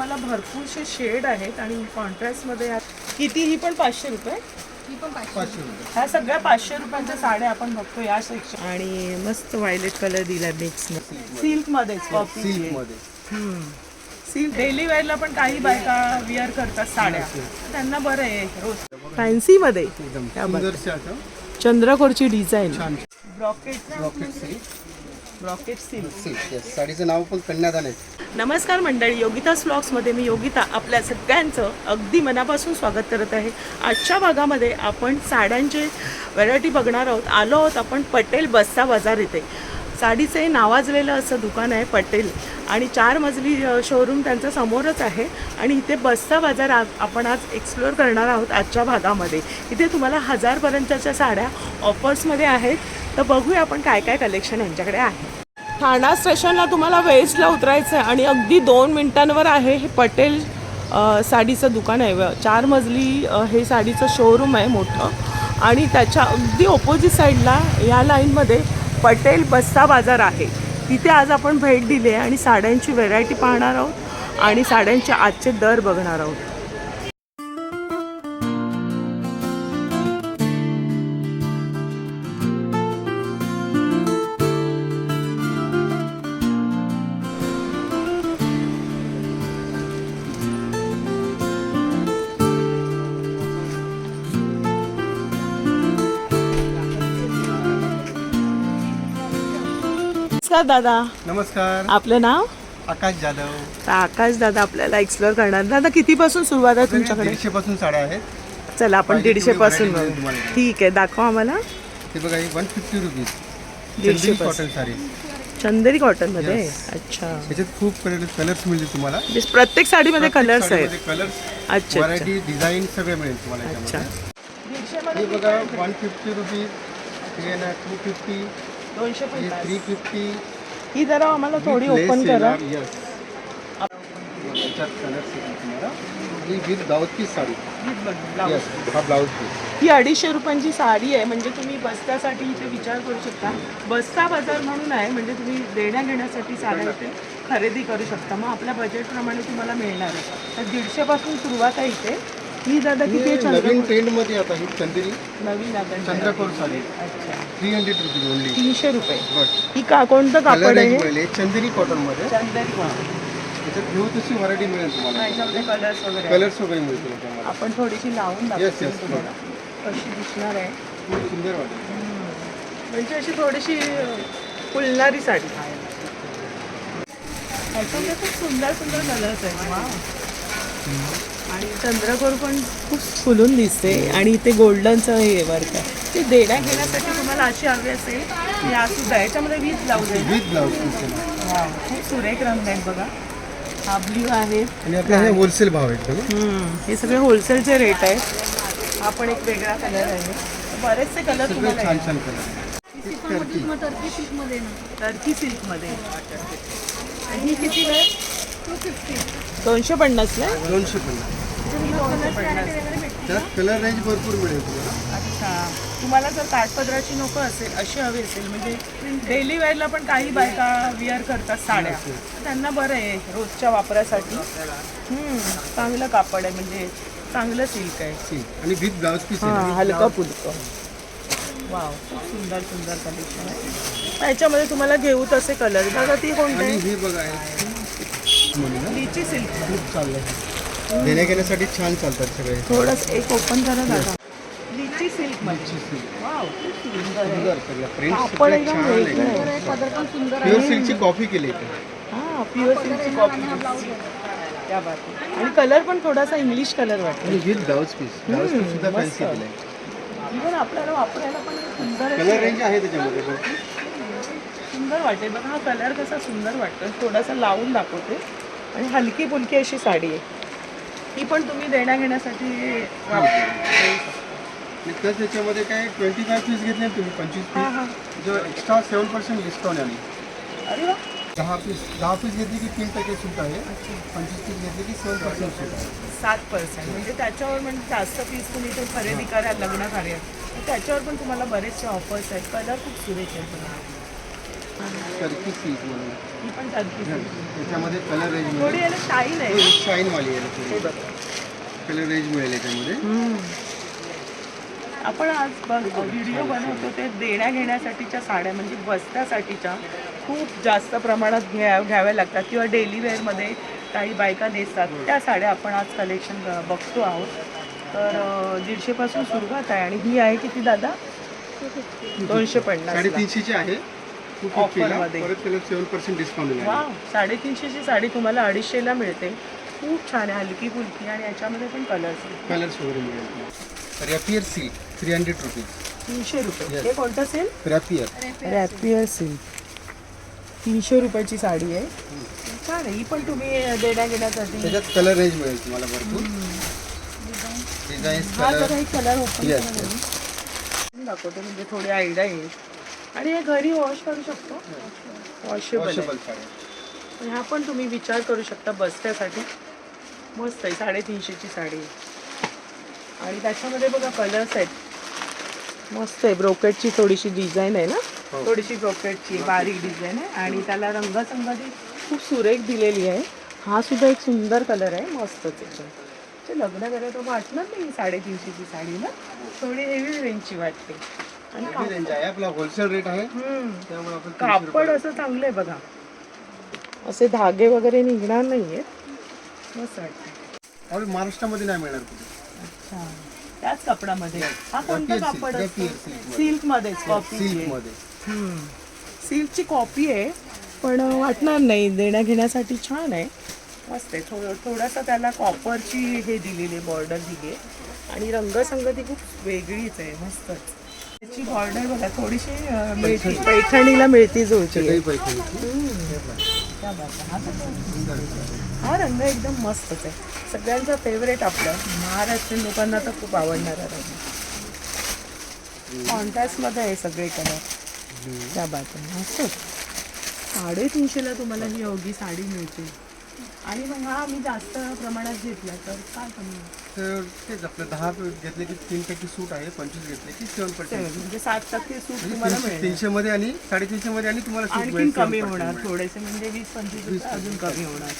तुम्हाला भरपूरसे शेड आहेत आणि कॉन्ट्रास्टमध्ये. किती? ही पण पाचशे रुपये? ही पण पाचशे रुपये. ह्या सगळ्या पाचशे रुपयांच्या साड्या आपण बघतो या सेक्शन आणि मस्त व्हायलेट कलर दिला मिक्स सिल्क मध्येच कॉपी सिल्कमध्ये सिल्क डेली वेअरला पण काही बायका विअर करतात साड्या. त्यांना बरं आहे रोज. फॅन्सी मध्ये. चंद्रकोरची design brocade rocket silk brocade silk silk yes. साडीचं नाव पण कन्यादान आहे. नमस्कार मंडळी योगितास व्लॉग्समध्ये मी योगिता आपल्या सगळ्यांचं अगदी मनापासून स्वागत करत आहे. आजच्या भागामध्ये आपण साड्यांचे व्हरायटी बघणार आहोत. आलो आहोत आपण पटेल बस्ता बाजार इथे. साडीचे नावाजलेलं असं दुकान आहे पटेल. आणि चार मजली शोरूम त्यांच्या समोरच आहे. आणि इथे बस्ता बाजार आज आपण आज एक्सप्लोअर करणार आहोत आजच्या भागामध्ये. इथे तुम्हाला हजारपर्यंतच्या साड्या ऑफर्समध्ये आहेत. तर बघूया आपण काय काय कलेक्शन यांच्याकडे आहे. ठाणा स्टेशनला तुम्हाला वेस्टला उतरायचं आहे आणि अगदी दोन मिनिटांवर आहे हे पटेल साडीचं दुकान आहे. व- चार मजली हे साडीचं शोरूम आहे मोठं. आणि त्याच्या अगदी ऑपोजिट साईडला या लाईनमध्ये पटेल बस्ता बाजार आहे. तिथे आज आपण भेट दिली आहे आणि साड्यांची व्हेरायटी पाहणार आहोत आणि साड्यांचे आजचे दर बघणार आहोत. नमस्कार दादा. नमस्कार. आपलं नाव? आकाश जाधव. तर आकाश दादा आपल्याला एक्सप्लोअर करणार. दादा कितीपासून सुरुवात आहे तुमच्याकडे? दीडशे पासून साड्या आहेत चला आपण पाहिजे दीडशे तेवढी पासून variety बघू. तुम्हाला. ठीक आहे दाखवा आम्हाला. ते बघा ही वन फिफ्टी रुपीज दीडशे कॉटन साडी. चंदेरी कॉटनमध्ये. अच्छा. त्याच्यात खूप कलर कलर्स मिळतील तुम्हाला. म्हणजे प्रत्येक साडीमध्ये कलर्स आहेत. कलर्स अच्छा अच्छा. व्हरायटी डिझाईन सगळे मिळेल तुम्हाला अच्छा. याच्यामध्ये. हे बघा one fifty rupees two fifty दोनशे पन्नास थ्री फिफ्टी ही जरा आम्हाला थोडी ओपन करा. Yes with sari. Blouse piece ही अडीचशे रुपयांची साडी आहे म्हणजे तुम्ही बस्त्यासाठी इथे विचार करू शकता. बस्ता बाजार म्हणून आहे म्हणजे तुम्ही देण्या घेण्यासाठी साड्या इथे खरेदी करू शकता. मग आपल्या बजेटप्रमाणे तुम्हाला मिळणार आहे. तर दीडशेपासून सुरुवात आहे इथे. ही दादा किती आहे नवीन चंद्रकोर? ट्रेंडमध्ये आता ही चंदेरी. नवीन दादा चंद्रकोर. साडी. अच्छा. थ्री हंड्रेड रुपीज ओनली तीनशे रुपये. बट ही का कोणतं कापड कलर आहे? हे? मिळेल चंदेरी कॉटनमध्ये. चंदेरी कॉटन. त्याच्यात घेऊ तशी व्हरायटी मिळेल तुम्हाला. याच्यामध्ये कलर्स वगैरे आहेत. कलर्स वगैरे मिळतील त्यामध्ये आपण थोडीशी लावून Yes, दाखवतो yes, तुम्हाला. कशी दिसणार आहे. खूप सुंदर वाटेल म्हणजे अशी थोडीशी अ, फुलणारी साडी. त्याच्यामध्ये खूप सुंदर सुंदर कलर्स आहेत. आणि चंद्रकोर पण खूप फुलून दिसते आणि इथे गोल्डनचं हे वर्क आहे. ते देण्या घेण्यासाठी तुम्हाला अशी हवी असेल या सुद्धा याच्यामध्ये ब्लाऊज आहे. विथ ब्लाऊज पीस Wow, खूप सुरेख रंग आहेत बघा. हा ब्ल्यू आहे. आणि आपल्या हे होलसेल भाव आहेत हे सगळे होलसेलचे रेट आहेत. हा पण एक वेगळा कलर आहे. बरेचसे कलर तुम्हाला छान आहेत. छान कलर टर्की सिल्कमध्ये टर्की सिल्कमध्ये आणि ही किती वेळ? दोनशे पन्नासला आहे? दोनशे पन्नास. कलर रेंज भरपूर मिळेल तुम्हाला अच्छा. तुम्हाला जर काठपदराची नको असेल अशी हवी असेल म्हणजे डेली वेअरला पण काही बायका विअर करतात साड्या. तर त्यांना बरं आहे रोजच्या वापरासाठी. हम्म, चांगलं कापड आहे म्हणजे चांगलं सिल्क आहे. सिल्क आणि विथ ब्लाऊज पीस हां आहे हलका फुलकं. वाव खूप सुंदर सुंदर कलेक्शन आहे. याच्यामध्ये तुम्हाला घेऊ तसे कलर बघा ती कोणती आणि हे बघा आहे म्हणून. लिची सिल्क. खूप चाललंय देण्या घेण्यासाठी छान चालतात सगळे. थोडस एक ओपन करा दादा. लिची सिल्क. वाव खूप सुंदर आहे. एकदम वेगळं आहे. आहे. सुंदर आहे. प्युअर सिल्कची कॉफी केली इथे. हा प्युअर सिल्कची त्या आहे. आणि कलर पण थोडासा इंग्लिश कलर वाटतो. आणि with blouse piece blouse piece सुद्धा फॅन्सी दिलाय. इव्हन आपल्याला वापरायला पण सुंदर कलर आहे. रेंज आहे त्याच्यामध्ये सुंदर वाटेल बघा हा कलर कसा सुंदर वाटतो थोडासा लावून दाखवते. आणि हलकी फुलकी अशी साडी आहे. ही पण तुम्ही देण्या घेण्यासाठी वापरू आणि प्लस त्याच्यामध्ये काय ट्वेंटी फाय पीस घेतले तुम्ही पंचवीस पीस? जो एक्स्ट्रा सेवन पर्सेंट डिस्काउंट आहे अरे वा. दहा पीस दहा पीस घेतली की तीन टक्के सूट आहे. पंचवीस पीस घेतली की सेवन पर्सेंट सूट आहे. सात पर्सेंट म्हणजे त्याच्यावर म्हणजे जास्त पीस तुम्ही ते खरेदी करा लग्न कार्यात. त्याच्यावर पण तुम्हाला बरेचसे ऑफर्स आहेत. कलर खूप सुरेख आहेत. टर्की सिल्क म्हणून. ही पण टर्की त्याच्यामध्ये कलर रेंज थोडी याला शाईन आहे. आहे हे थोडी. बघा. कलर रेंज मिळेल याच्यामध्ये. आपण आज बघ व्हिडिओ बनवतो ते देण्या घेण्यासाठीच्या साड्या म्हणजे बस्त्यासाठीच्या खूप जास्त प्रमाणात घ्या घ्याव्या लागतात. किंवा डेली वेअरमध्ये काही बायका नेसतात. त्या साड्या आपण आज कलेक्शन बघतो आहोत. तर अं, दीडशेपासून सुरुवात आहे. आणि ही आहे किती दादा? दोनशे पन्नास साडेतीनशेची आहे. टू Offer फिफ्टीला मध्ये. परत त्याला सेवन पर्सेंट डिस्काउंट वा मिळेल साडेतीनशेची साडी तुम्हाला अडीचशेला मिळते. खूप छान आहे हलकी फुलकी आणि याच्यामध्ये पण कलर्स कलर्स वगैरे मिळेल rapier silk three hundred rupees तीनशे रुपये. Yes. हे कोणतं सेल रॅपियर रॅपियर सिल्क तीनशे रुपयाची साडी आहे. छान आहे. ही पण तुम्ही देण्या घेण्यासाठी त्याच्यात कलर रेंज मिळेल तुम्हाला भरपूर. डिझाईन्स हा कलर जरा एक कलर ओपन Yes, दाखवतो. म्हणजे थोडी आयडिया येईल. आणि हे घरी वॉश करू शकतो. वॉशेबल ह्या पण तुम्ही विचार करू शकता बसण्यासाठी मस्त आहे साडेतीनशेची साडी. आणि त्याच्यामध्ये बघा कलर्स आहेत. मस्त आहे ब्रोकेटची थोडीशी डिझाईन आहे ना? हो. थोडीशी ब्रोकेटची बारीक डिझाईन आहे. आणि त्याला रंगसंगती खूप सुरेख दिलेली आहे. हा सुद्धा एक सुंदर कलर आहे. मस्तच एकदम ते लग्न करायचं वाटणार नाही साडेतीनशेची साडी ना? थोडी हेवी रेंजची वाटते. आणि हेवी रेंज आहे. आपला होलसेल रेट आहे. हम्म. त्यामुळे आपण तीनशे कापड असं चांगलं आहे बघा. असे धागे वगैरे निघणार नाहीयेत. मस्त वाटतं. और महाराष्ट्रामध्ये नाही मिळणार कुठे. अच्छा. त्याच कपडामध्ये हा कोणतं silk, कापड असतं? silk मध्ये. सिल्क मध्येच कॉपी सिल्कमध्ये सिल्कची कॉपी आहे पण वाटणार नाही. देण्या घेण्यासाठी छान आहे. मस्त आहे. थोडं थोडासा त्याला कॉपरची हे दिलेली बॉर्डर दिली आहे. आणि रंगसंगती खूप वेगळीच आहे. मस्तच. त्याची बॉर्डर बघा थोडीशी मिळती. पैठणीला मिळती जुळती. हा हा रंग एकदम मस्तच आहे. सगळ्यांचा फेवरेट आपलं. महाराष्ट्रीयन लोकांना तर खूप आवडणारा रंग. कॉन्ट्रास्टमध्ये आहे सगळे कलर त्या बात आहे मस्तच साडेतीनशेला तुम्हाला ही अवघी साडी मिळते. आणि मग हा मी जास्त प्रमाणात घेतला तर काय कमी? तर तेच आपलं दहा घेतले की तीन टक्के सूट आहे पंचवीस घेतले की सेवन पर्सेंट म्हणजे सात टक्के सूट तुम्हाला मिळेल तीनशे मध्ये आणि साडेतीनशे मध्ये आणि तुम्हाला सूट आणखीन मिळेल कमी 7% होणार. थोडेसे म्हणजे वीस पंचवीस रुपये अजून कमी होणार.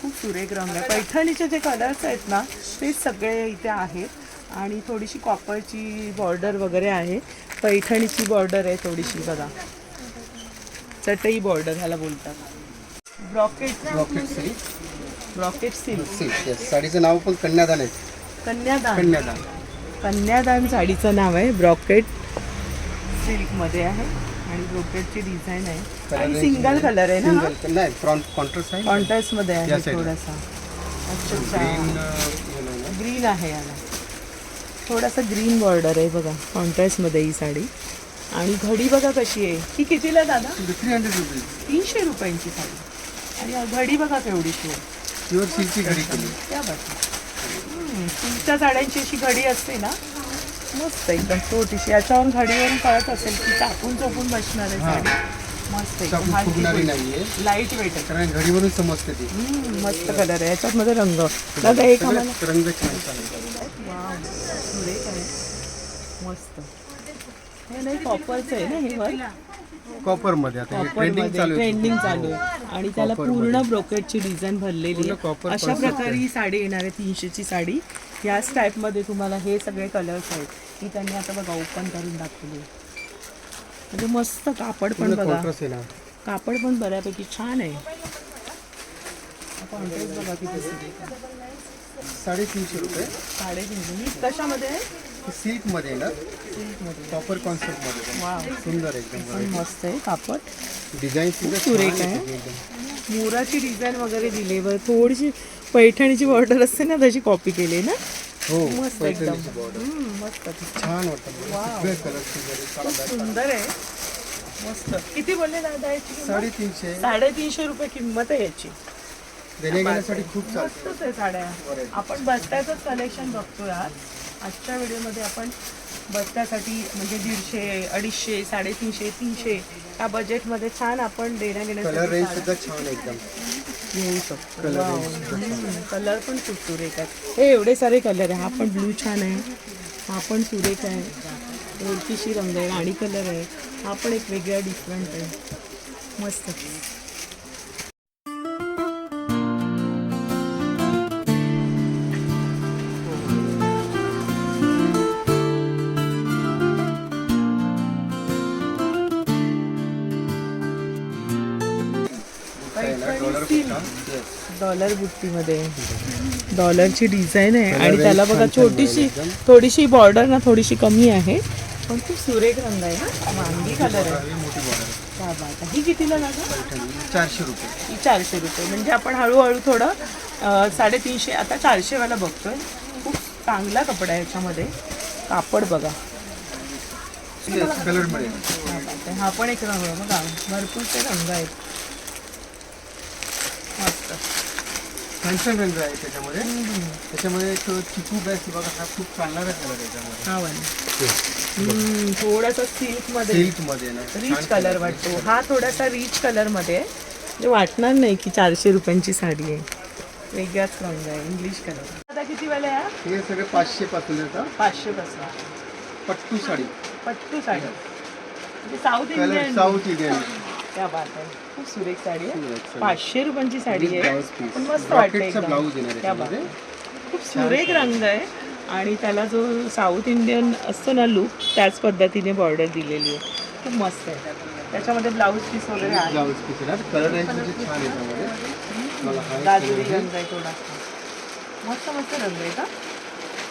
खूप सुरेख रंग आहे पैठणीचे जे कलर्स आहेत ना तेच सगळे इथे आहेत. आणि थोडीशी कॉपरची बॉर्डर वगैरे आहे. पैठणीची बॉर्डर आहे थोडीशी बघा. चटई बॉर्डर ह्याला बोलतात. Brocade rocket silk brocade silk silk. साडीचं नाव पण कन्यादान आहे. कन्यादान. कन्यादान. कन्यादान साडीचं नाव आहे. ब्रॉकेट सिल्कमध्ये आहे. आणि ब्रॉकेटची डिझाईन आहे. आणि सिंगल. कलर आहे ना हा? सिंगल नाही फ्रॉन्ट कॉन्ट्रास्ट आहे. मध्ये आहे या side ला. थोडासा. अच्छा ग्रीन ना. ग्रीन आहे याला. थोडासा ग्रीन बॉर्डर आहे बघा. कॉन्ट्रास्टमध्ये ही साडी. आणि घडी बघा कशी आहे. ही कितीला दादा? थ्री हंड्रेड रुपीज तीनशे रुपयांची साडी. आणि घडी बघा केवढीशी आहे प्युअर सिल्कची घडी केली. त्या तुमच्या साड्यांची अशी घडी असते ना. मस्त एकदम छोटीशी. याच्यावरून घडीवरून कळत असेल की चापून चोपून बसणार आहे साडी मस्त लाइट वेट आहे. कारण घडीवरून समजते ती. मस्त कलर आहे. याच्यात मध्ये रंग. दादा एक रंग छान मस्त. हे नाही कॉपरचं आहे ना हे वर कॉपरमध्ये आता हे ट्रेंडिंग चालू आहे. ट्रेंडिंग चालू आहे. आणि त्याला पूर्ण ब्रोकेटची डिझाईन भरलेली आहे. copper अशा प्रकारे ही साडी येणार आहे तीनशेची साडी. याच टाईपमध्ये तुम्हाला हे सगळे कलर्स आहेत. ही त्यांनी आता बघा ओपन करून दाखवली आहे. म्हणजे मस्त कापड पण पूर्ण बघा. कॉन्ट्रास्ट कापड पण बऱ्यापैकी छान आहे. बघा किती. साडेतीनशे रुपये. साडेतीनशे. ही कशामध्ये आहे? सिल्कमध्ये ना? सिल्कमध्ये. कॉपर कॉन्सेप्टमध्ये. सुंदर एकदम मस्त आहे कापड. डिझाईन सुद्धा सुरेख आहे. मोराची डिझाईन वगैरे दिली वर थोडीशी पैठणीची बॉर्डर असते ना तशी कॉपी केली ना? हो मस्त एकदम. मस्त. छान वाटतं सुंदर आहे. मस्त. किती बोलले दादा याची? साडेतीनशे. साडेतीनशे रुपये किंमत आहे याची. खूप मस्तच आहे साड्या. आपण बस्त्याचंच कलेक्शन बघतोय आज. आजच्या व्हिडिओमध्ये आपण बस्त्यासाठी म्हणजे दीडशे अडीचशे साडेतीनशे तीनशे या बजेटमध्ये छान आपण देण्या कलर घेण्यासाठी रेंज साड्या सुद्धा छान आहे एकदम. घेऊ शकतो. कलर पण खूप सुरेख आहेत हे एवढे सारे कलर आहे. हा पण ब्लू छान आहे. हा पण सुरेख आहे. ओळखीशी रंग आहे राणी कलर आहे. हा पण एक वेगळा डिफरंट आहे. मस्त. डॉलर बुट्टीमध्ये. डॉलरची डिझाईन आहे. आणि त्याला बघा छोटीशी थोडीशी बॉर्डर ना थोडीशी कमी आहे. पण खूप सुरेख रंग आहे. ना मांगी कलर आहे. ही कितीला चारशे रुपये. चारशे रुपये. म्हणजे आपण हळूहळू थोडं साडेतीनशे आता चारशेवाला बघतोय. खूप चांगला कपडा आहे याच्यामध्ये. कापड बघा. हा पण एक रंग आहे बघा. भरपूर ते रंग आहेत मस्त छान रंग आहे त्याच्यामध्ये. त्याच्यामध्ये एक चिकू बॅस बघा हा खूप चांगला कलर आहे त्याच्यामध्ये. हा वाला. थोडासा सिल्कमध्ये सिल्कमध्ये ना रिच कलर वाटतो. हा थोडासा रिच कलरमध्ये आहे. म्हणजे वाटणार नाही की चारशे रुपयांची साडी आहे. वेगळाच रंग आहे इंग्लिश कलर आता किती वेळा आहे हे? सगळे पाचशे पासून येतात पाचशे पासून. पट्टू साडी. पट्टू साडी. म्हणजे south colour Indian south Indian क्या बात आहे खूप सुरेख साडी आहे. पाचशे रुपयांची साडी आहे। पण मस्त वाटते एकदम। क्या बात. खूप सुरेख रंग आहे आणि त्याला जो साऊथ इंडियन असतो ना लुक त्याच पद्धतीने बॉर्डर दिलेली आहे. खूप मस्त आहे. त्याच्यामध्ये ब्लाऊज पीस वगैरे आहे. म्हणजे गाजरी. रंग आहे. थोडासा मस्त मस्त रंग आहे का?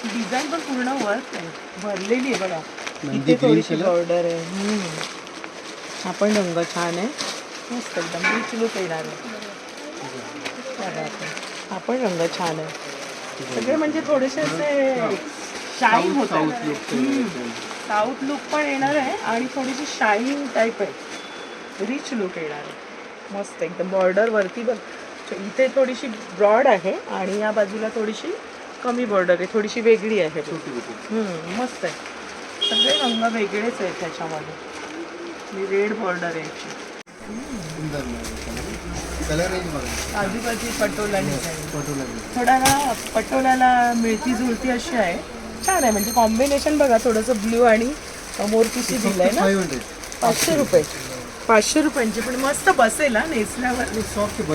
डिझाईन पण पूर्ण वर्क आहे. भरलेली आहे बघा. मेहंदी इथे थोडीशी. बॉर्डर आहे. हा पण रंग छान आहे. मस्त एकदम. रिच लुक येणार आहे. हा पण रंग छान आहे. सगळे म्हणजे थोडेसे असे शाईन होत साऊथ लुक पण येणार आहे आणि थोडीशी शाईन टाईप आहे. रिच लुक येणार आहे. मस्त एकदम. बॉर्डर वरती बघ. इथे थोडीशी ब्रॉड आहे आणि या बाजूला थोडीशी कमी बॉर्डर आहे. थोडीशी वेगळी आहे. मस्त आहे. सगळे रंग वेगळेच आहेत त्याच्यामध्ये. रेड बॉर्डर आहे. आजूबाजू पटोला डिझाईन पटोला थोडा ना पटोलाला मिळती जुळती अशी आहे. छान आहे म्हणजे कॉम्बिनेशन बघा थोडंसं ब्ल्यू आणि मोरपिशी दिलंय ना. पाचशे रुपये. पाचशे रुपयांची पण मस्त बसेल हा नेसल्यावर.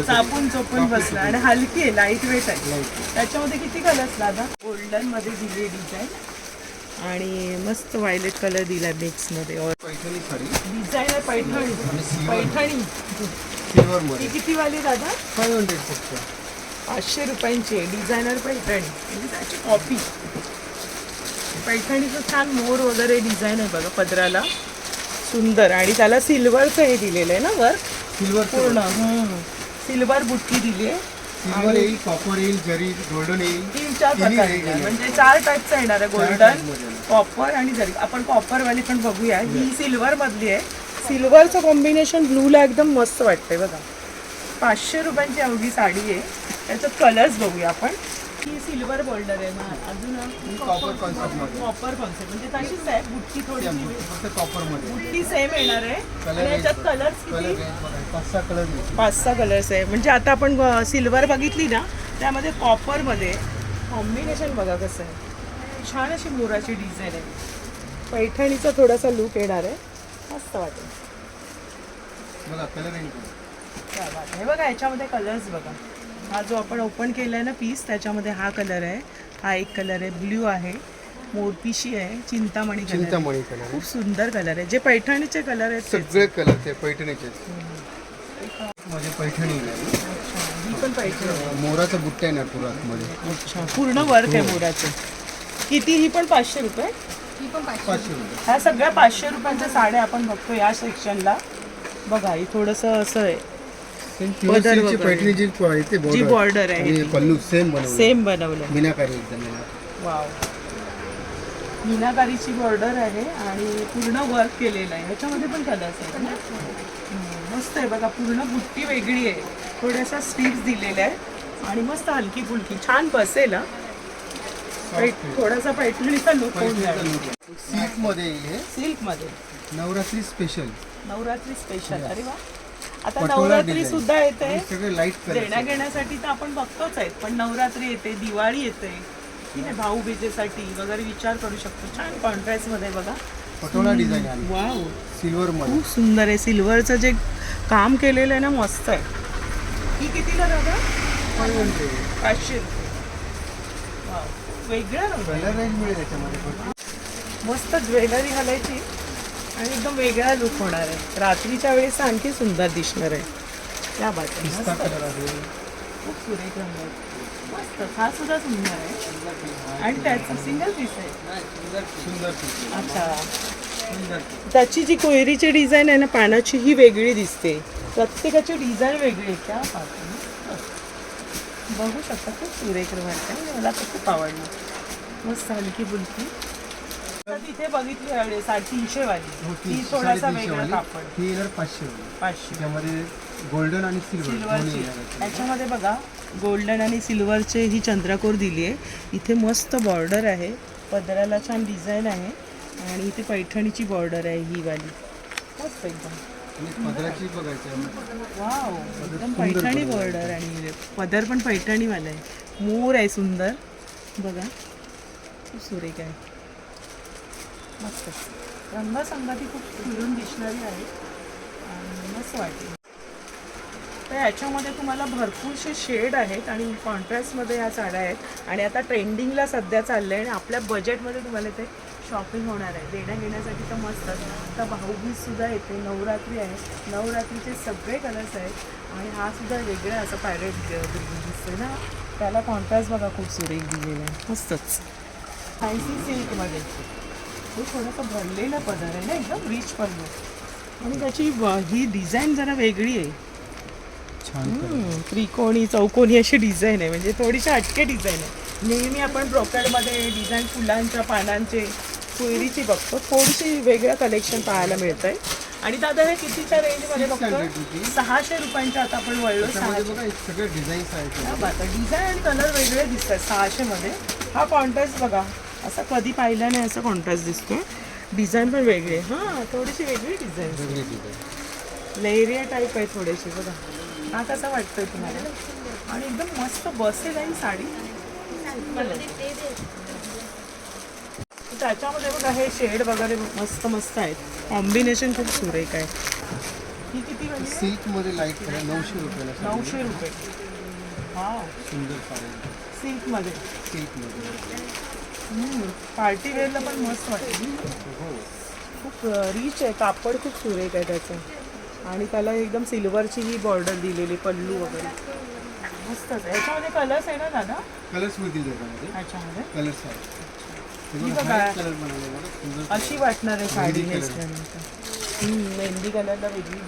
चापून चोपून बसला. आणि हलकी आहे लाइट वेट आहे त्याच्यामध्ये किती कलर्स दादा? गोल्डनमध्ये दिली डिझाईन आणि मस्त व्हायलेट कलर दिलाय मिक्समध्ये पैठणी पैठणी. ती किती वाली दादा? फाईव्ह हंड्रेड फक्त. पाचशे रुपयांची आहे. डिझायनर पैठणी. म्हणजे त्याची कॉपी पैठणीचं छान मोर वगैरे डिझाईन आहे बघा पदराला. सुंदर. आणि त्याला सिल्वरचं हे दिलेलं आहे ना वर सिल्वर पूर्ण. सिल्वर बुट्टी दिली आहे. सिल्वर येईल कॉपर येईल जरी गोल्डन येईल. तीन चार तिन्ही प्रकार वेगवेगळे. म्हणजे चार टाईपचा येणार आहे गोल्डन येणार. कॉपर आणि जरी. आपण कॉपर वाली पण बघूया. ही सिल्वर मधली आहे. सिल्वरचं कॉम्बिनेशन ब्लूला एकदम मस्त वाटतंय बघा. पाचशे रुपयांची अवघी साडी आहे. त्याच्यात कलर्स बघूया आपण. ही सिल्वर बॉर्डर आहे ना. अजून कॉपर कॉन्सेप्टमध्ये. कॉपर कॉन्सेप्ट म्हणजे तशीच आहे. बुट्टी थोडी फक्त कॉपरमध्ये बुट्टी सेम येणार आहे. Colour आणि याच्यात कलर्स कलर किती? पाच सहा कलर मिळतील पाच सहा कलर्स आहे. म्हणजे आता आपण सिल्वर बघितली ना त्यामध्ये कॉपरमध्ये कॉम्बिनेशन बघा कसं आहे. छान अशी मोराची डिझाईन आहे. पैठणीचा थोडासा लुक येणार आहे. मस्त वाटेल. बघा कलर रेंज क्या बात आहे. हे बघा याच्यामध्ये कलर्स बघा. हा जो आपण ओपन केला आहे ना पीस त्याच्यामध्ये हा कलर आहे. हा एक कलर आहे ब्ल्यू आहे मोरपिशी आहे चिंतामणी कलर चिंतामणी कलर खूप सुंदर कलर आहे. जे पैठणीचे कलर आहेत तेच. सगळे कलर ते पैठणीचे. मध्ये पैठणी अच्छा ही पण पैठणी मोराचा बुट्टा येणार पुरा आतमध्ये. अच्छा पूर्ण वर्क आहे मोराचं. किती? ही पण पाचशे रुपये? ही पण पाचशे रुपये. ह्या सगळ्या पाचशे रुपयांच्या साड्या आपण बघतो या सेक्शनला बघा ही थोडंसं असं आहे. पदर सिल्कची वगैरे. पैठणी जी आहे ते जी border. बॉर्डर आहे. आणि पल्लू सेम बनवलं. सेम बनवलं. मीनाकारी एकदम वाव मीनाकारीची बॉर्डर आहे आणि पूर्ण वर्क केलेलं आहे. ह्याच्यामध्ये पण कलर्स आहेत ना? हम्म, मस्त आहे बघा. पूर्ण बुट्टी वेगळी आहे. थोड्याशा स्ट्रीप्स दिलेल्या आहेत. आणि मस्त हलकी फुलकी. छान बसेल हा. पैठ- थोडासा पैठणीचा लुक होऊन जाईल. सिल्कमध्ये हे. सिल्कमध्ये नवरात्री स्पेशल नवरात्री स्पेशल अरे वा. आता नवरात्री. सुद्धा येते. देण्या घेण्यासाठी तर आपण बघतोच आहेत पण नवरात्री येते दिवाळी येते. की नाही भाऊबीजेसाठी वगैरे विचार करू शकतो. छान कॉन्ट्रास्टमध्ये बघा. पटोला डिझाईन वाव सिल्वर खूप सुंदर आहे. सिल्वरचं जे काम केलेलं आहे ना मस्त आहे. ही कितीला दादा? पाचशे. रुपये. वेगळा आहे. कलर रेंज मिळेल मस्त ज्वेलरी घालायची. आणि एकदम वेगळा लुक होणार आहे. रात्रीच्या वेळेस आणखी सुंदर दिसणार आहे. त्या बाजू पिस्ता कलर आहे. खूप सुरेख रंग आहे. मस्त. हा सुद्धा सुंदर आहे. आणि त्याचं सिंगल पीस आहे. आहे. अच्छा. त्याची जी कोयरीची डिझाईन आहे ना पानाची ही वेगळी दिसते. प्रत्येकाची डिझाईन वेगळी आहे. क्या बात आहे. बघू शकता खूप सुरेख वाटतं मला तर खूप आवडलं. मस्त हलकी तर तिथे बघितली यावेळी साडेतीनशे वाली. ती थोडासा वेगळा. कापड. ही येणार पाचशे. पाचशे. त्याच्यामध्ये गोल्डन आणि सिल्वर. सिल्वरची. याच्यामध्ये. बघा गोल्डन आणि सिल्वरचे ही चंद्रकोर दिली आहे. इथे मस्त बॉर्डर आहे. पदराला छान डिझाईन आहे. आणि इथे पैठणीची बॉर्डर आहे ही वाली. मस्त एकदम. पदराची बघायची. वाव एकदम पैठणी बॉर्डर आणि पदर पण पैठणीवाला आहे. मोर आहे सुंदर. बघा. सुरेख आहे. मस्त. रंगसंगती खूप फिरून दिसणारी आहे. आणि मस्त वाटेल. तर याच्यामध्ये तुम्हाला भरपूरसे शेड आहेत आणि कॉन्ट्रास्टमध्ये ह्या साड्या आहेत. आणि आता ट्रेंडिंगला सध्या चाललं आहे आणि आपल्या बजेटमध्ये तुम्हाला ते शॉपिंग होणार आहे. देण्या घेण्यासाठी तर मस्त. आता भाऊबीजसुद्धा येते नवरात्री आहे. नवरात्रीचे सगळे कलर्स आहेत. आणि हा सुद्धा वेगळा असा पायरेट दिसतो ना. त्याला कॉन्ट्रास्ट बघा खूप सुरेख दिलेला आहे. मस्तच. फॅन्सी सिल्कमध्ये हे थोडंसं भरलेलं पदर आहे ना एकदम रिच पल्लू आणि त्याची ही डिझाईन जरा वेगळी आहे. छान त्रिकोणी चौकोनी अशी डिझाईन आहे. म्हणजे थोडीशी हटके डिझाईन आहे. नेहमी आपण ब्रोकरमध्ये डिझाईन फुलांच्या पानांचे कोयरीची बघतो. थोडीशी वेगळं कलेक्शन पाहायला मिळत आहे आणि दादा हे कितीच्या रेंजमध्ये 600 बघतो. सहाशे रुपयांच्या आता आपण वळलो सहाशे. सगळे डिझाईन्स आहेत. डिझाईन आणि कलर वेगळे दिसतात सहाशेमध्ये. हा कॉन्ट्रास्ट बघा. असा कधी पाहिला नाही असा कॉन्ट्रास्ट दिसतो डिझाईन पण वेगळी आहे. हां थोडीशी वेगळी डिझाईन लेरिया टाईप आहे थोडेसे बघा. हा कसा वाटतोय तुम्हाला? आणि एकदम मस्त बसेल आहे साडी. त्याच्यामध्ये बघा हे शेड वगैरे मस्त मस्त आहेत. कॉम्बिनेशन खूप सुरेख आहे. ही किती म्हणजे? सिल्कमध्ये लाइट नऊशे रुपयाला साडी. नऊशे रुपये. हा सुंदर साडी. सिल्कमध्ये. सिल्कमध्ये पार्टी वेअरला पण मस्त वाटेल हो खूप रिच आहे कापड खूप सुरेख आहे त्याचं. आणि त्याला एकदम सिल्वरची ही बॉर्डर दिलेली पल्लू वगैरे. मस्तच आहे. याच्यामध्ये कलर्स आहे ना दादा? कलर्स मिळतील त्याच्यामध्ये. याच्यामध्ये? कलर्स आहेत. ही बघा. कलर बनवले बघा. सुंदर अशी वाटणार आहे साडी मेहंदी. नेसल्यानंतर. कलरला वेगळी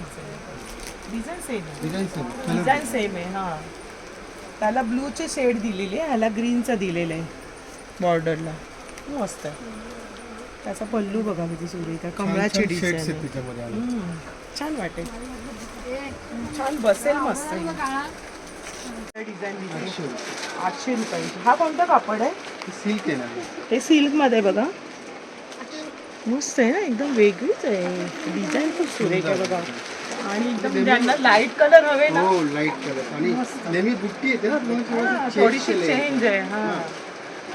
डिझाईन डिझाईन सेम आहे. डिझाईन सेम आहे. हां. त्याला ब्लूचे शेड दिलेली आहे ह्याला ग्रीनचं दिलेलं आहे. बॉर्डरला. मस्त आहे. त्याचा पल्लू बघा किती सुरेख आहे. कमळाची शेड्स आहेत त्याच्यामध्ये आले. छान वाटेल छान बसेल मस्त डिझाईन दिली आठशे रुपये. रुपयांची हा कोणता कापड आहे? सिल्क आहे. हे सिल्कमध्ये बघा. मस्त आहे ना एकदम वेगळीच आहे. डिझाईन खूप सुरेख आहे बघा. आणि एकदम ज्यांना लाइट कलर हवे ना. हो लाइट कलर आणि नेहमी बुट्टी येते ना थोडी हा, थोडीशी. चेंज आहे. हा.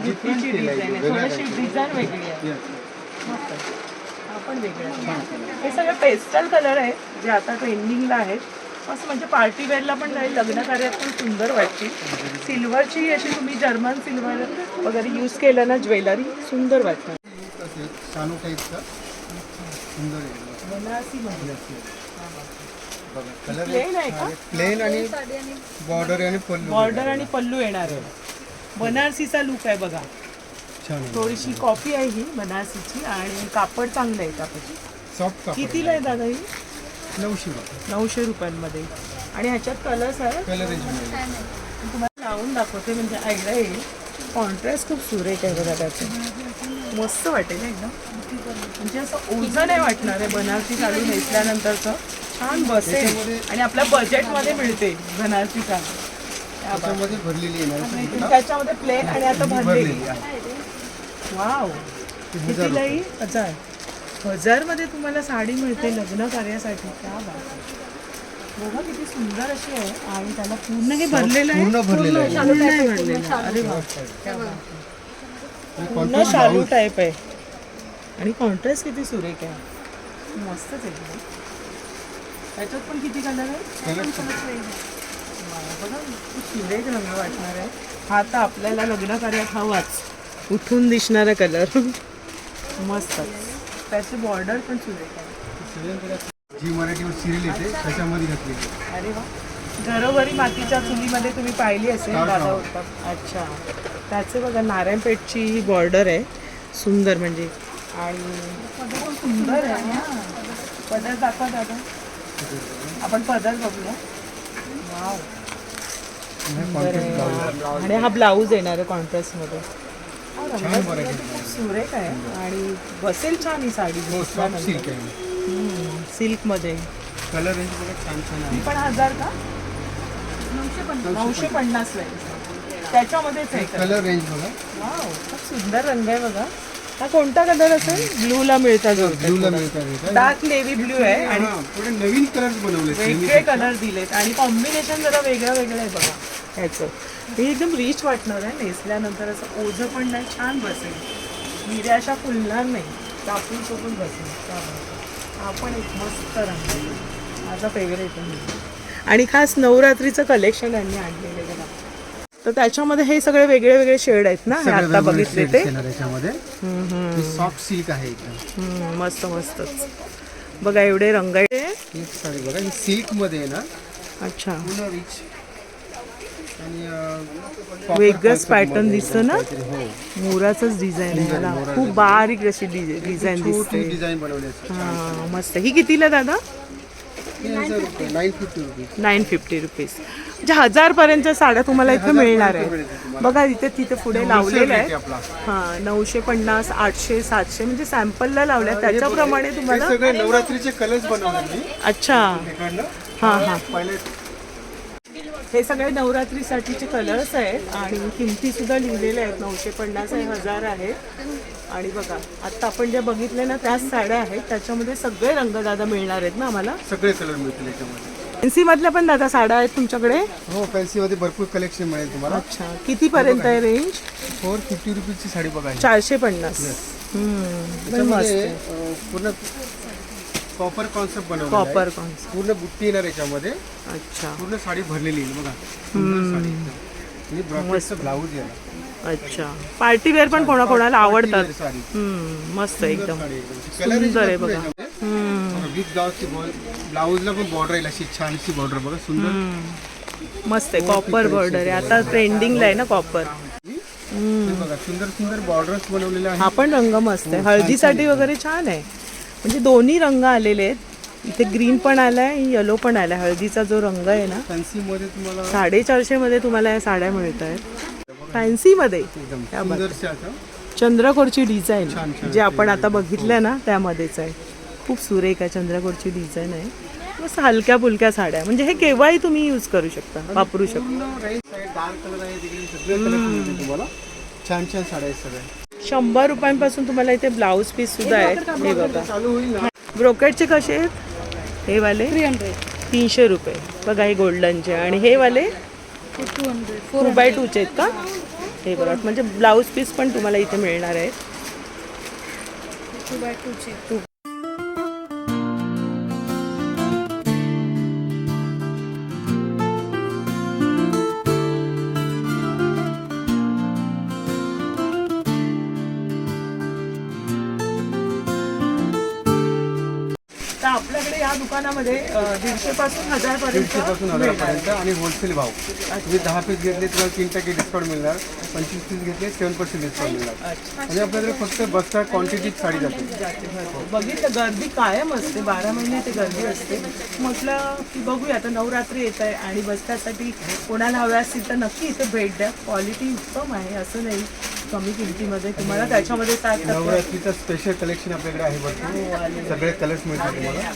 केलंय डिझाईन आहे थोडीशी. डिझाईन वेगळी आहे. मस्त आहे. हा आहे. सगळे पेस्टल कलर आहेत जे आता ट्रेंडिंगला आहेत असं म्हणजे पार्टी वेअरला पण जाईल लग्न कार्यात पण सुंदर वाटतील सिल्वरची अशी तुम्ही जर्मन सिल्वर वगैरे यूज केलं ना ज्वेलरी सुंदर वाटतं शानू टाईपचा सुंदर आहे प्लेन आहे का प्लेन आणि बॉर्डर आणि पल्लू बॉर्डर आणि पल्लू येणार आहे बनारसीचा लुक आहे बघा. छान आहे. थोडीशी कॉफी आहे ही बनारसीची आणि कापड चांगलं आहे कापड सॉफ्ट कापड कितीला आहे दादा ही? नऊशे रुपये. नऊशे रुपयांमध्ये. आणि ह्याच्यात कलर्स आहे कलर तुम्हाला लावून दाखवते म्हणजे आयडिया येईल कॉन्ट्रास्ट खूप सुरेख आहे बघा त्याचं. मस्त वाटेल एकदम. म्हणजे असं ओझं नाही वाटणार आहे बनारसी साडी नेसल्यानंतरचं. छान बसेल. आणि आपल्या बजेटमध्ये मिळते बनारसी साडी. त्याच्यामध्ये भरलेली आहे त्याच्यामध्ये प्लेन आणि आता भरलेली. वाव. कितीलाही हजार हजारमध्ये तुम्हाला साडी मिळते लग्न कार्यासाठी. त्या. बघा किती सुंदर अशी आहे. आणि त्याला पूर्ण हे भरलेलं आहे. पूर्ण भरलेलं. अरे. पूर्ण शालू टाईप आहे. आणि कॉन्ट्रास्ट किती सुरेख आहे. मस्तच आहे. त्याच्यात पण किती कलर आहे? कलर बघा खूप सुरेख रंग वाटणार आहे. हा तर आपल्याला लग्न कार्यात हवाच. उठून दिसणारा कलर मस्त. त्याची बॉर्डर पण सुरेख आहे. जी मराठीवर सिरियल येते त्याच्यामध्ये घातलेली अरे वा. घरोघरी मातीच्या चुलीमध्ये तुम्ही पाहिली असेल हा, दादा हा. होतात अच्छा. त्याचे बघा नारायणपेठची बॉर्डर आहे. सुंदर म्हणजे. आणि सुंदर आहे. हा. पदर दाखवा दादा. आपण पदर बघूया. वाव. आणि हा ब्लाऊज येणार आहे कॉन्ट्रास्टमध्ये रंग छान variety. खूप सुरेख आहे. आणि बसेल छान ही साडी हो सॉफ्ट सिल्क आहे. सिल्कमध्ये कलर रेंज बघा छान छान ही आहे पण हजार का? नऊशे पन्नास. नऊशे पन्नास. आहे. त्याच्यामध्येच आहे का? कलर रेंज बघा. वाव खूप सुंदर रंग आहे बघा. हा कोणता कलर असेल? ब्लूला मिळतात ब्लूला मिळतात. डार्क नेव्ही ब्ल्यू आहे आणि पुढे नवीन कलर्स बनवले वेगळे कलर दिलेत. आणि कॉम्बिनेशन जरा वेगळं वेगळं आहे बघा. ह्याचं. हे एकदम रिच वाटणार आहे. नेसल्यानंतर असं ओझं पण नाही छान बसेल. मिऱ्या अशा फुलणार नाही. कापून सोबत बसेल. हा पण एक मस्त रंग आहे. माझा फेवरेट आहे. आणि खास नवरात्रीचं कलेक्शन यांनी आणलेलं तर त्याच्यामध्ये हे सगळे वेगळे वेगळे शेड आहेत ना हे आता बघितले ते. त्याच्यामध्ये सॉफ्ट सिल्क आहे मस्त मस्तच. बघा एवढे रंग आहे बघा ही सिल्कमध्ये ना. अच्छा. वेगळंच मध्ये दिसतं ना? हो. मोराचंच डिझाईन आहे याला मोराचं खूप बारीक अशी डिझाईन दिसते. डिझाईन बनवली हा मस्त. ही कितीला दादा? Nine fifty rupees. Nine fifty rupees म्हणजे हजार पर्यंतच्या साड्या तुम्हाला इथे मिळणार आहे बघा इथे तिथे पुढे लावलेलं आहे हा नऊशे पन्नास आठशे सातशे म्हणजे सॅम्पलला लावल्या त्याच्याप्रमाणे तुम्हाला सगळे नवरात्रीचे कलर्स बनवले अच्छा. हा हा. पहिले हे सगळे नवरात्रीसाठीचे कलर्स आहेत आणि किमती सुद्धा लिहिलेल्या आहेत. नऊशे पन्नास आहे हजार आहे. आणि बघा आता आपण ज्या बघितले ना त्याच साड्या आहेत. त्याच्यामध्ये सगळे रंग दादा मिळणार आहेत ना आम्हाला? सगळे कलर मिळतील याच्यामध्ये. फॅन्सी मधल्या पण दादा साड्या आहेत तुमच्याकडे? हो फॅन्सी मध्ये भरपूर कलेक्शन मिळेल तुम्हाला. अच्छा. किती पर्यंत आहे रेंज फोर फिफ्टी रुपीजची साडी बघा ही. चारशे पन्नास. हम्म, पण मस्त. त्याच्यामध्ये आहे. अं, पूर्ण कॉपर कॉन्सेप्ट बनवलं कॉपर कॉन्स पूर्ण बुट्टी येणार याच्यामध्ये. अच्छा. पूर्ण साडी भरलेली येईल बघा. सुंदर साडी एकदम. आणि ब्रॉकेटचं ब्लाऊज येणार अच्छा. पार्टी वेअर पण कोणाकोणाला आवडतात. साडी. हम्म, मस्त एकदम. सुंदर आहे बघा. ब्लाऊजची ब्लाऊजला पण बॉर्डर येईल अशी छानशी बॉर्डर बघा सुंदर. मस्त आहे कॉपर बॉर्डर आहे. आता ट्रेंडिंगला आहे ना कॉपर हे बघा सुंदर सुंदर बॉर्डर्स बनवलेले हा पण रंग मस्त आहे. हळदीसाठी वगैरे छान आहे. म्हणजे दोन्ही रंग आलेले आहेत. इथे ग्रीन पण आलाय येलो पण आलाय. हळदीचा जो रंग आहे ना फॅन्सी मध्ये तुम्हाला साडेचारशे मध्ये तुम्हाला या साड्या मिळत आहेत फॅन्सी मध्ये चंद्रकोरची डिझाईन. जे आपण आता बघितल्या ना त्यामध्येच आहे. खूप सुरेख आहे चंद्रकोरची डिझाईन आहे. मस्त हलक्या फुलक्या साड्या. म्हणजे हे केव्हाही तुम्ही यूज करू शकता वापरू शकता. डार्क कलर आहे तुम्हाला. छान छान साड्या आहेत सगळ्या. शंभर रुपयांपासून तुम्हाला इथे ब्लाऊज पीस सुद्धा आहेत. हे बघा. ब्रोकेटचे कसे आहेत? हे वाले थ्री हंड्रेड तीनशे रुपये. बघा हे गोल्डनचे. आणि हे वाले टू हंड्रेड टू बाय टूचे आहेत का? हे बघा. म्हणजे ब्लाऊज पीस पण तुम्हाला इथे मिळणार आहेत. टू बाय टूचे तर दुकानामध्ये दीडशे पासून हजार दीडशे पासून पर्यंत हजारापर्यंत आणि होलसेल भाव. तुम्ही दहा पीस घेतले तुम्हाला तीन टक्के डिस्काउंट मिळणार. पंचवीस पीस घेतले सेवन पर्सेंट डिस्काउंट मिळणार. म्हणजे आपल्याकडे फक्त बसता क्वांटिटीत साडी जाते. बघितलं गर्दी कायम असते. बारा महिने ते गर्दी असते. म्हटलं की बघूया आता नवरात्री येत आहे आणि बसण्यासाठी कोणाला हव्या असतील तर नक्की इथे भेट द्या. क्वालिटी उत्तम आहे असं नाही. कमी किमतीमध्ये तुम्हाला त्याच्यामध्ये टक्के नवरात्रीचं स्पेशल कलेक्शन आपल्याकडे आहे भरपूर सगळे कलर्स मिळतील तुम्हाला.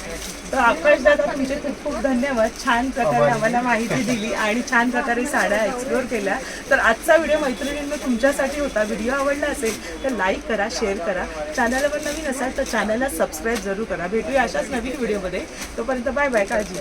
तर आकाश दादा तुमचे खूप खूप धन्यवाद. छान प्रकारे आम्हाला माहिती दिली आणि छान प्रकारे साड्या एक्सप्लोर केल्या. तर आजचा व्हिडिओ मैत्रिणींना तुमच्यासाठी होता. व्हिडिओ आवडला असेल तर लाईक करा शेअर करा. चॅनलवर नवीन असाल तर चॅनलला सबस्क्राईब जरूर करा. भेटूया अशाच नवीन व्हिडिओमध्ये. तोपर्यंत बाय बाय काळजी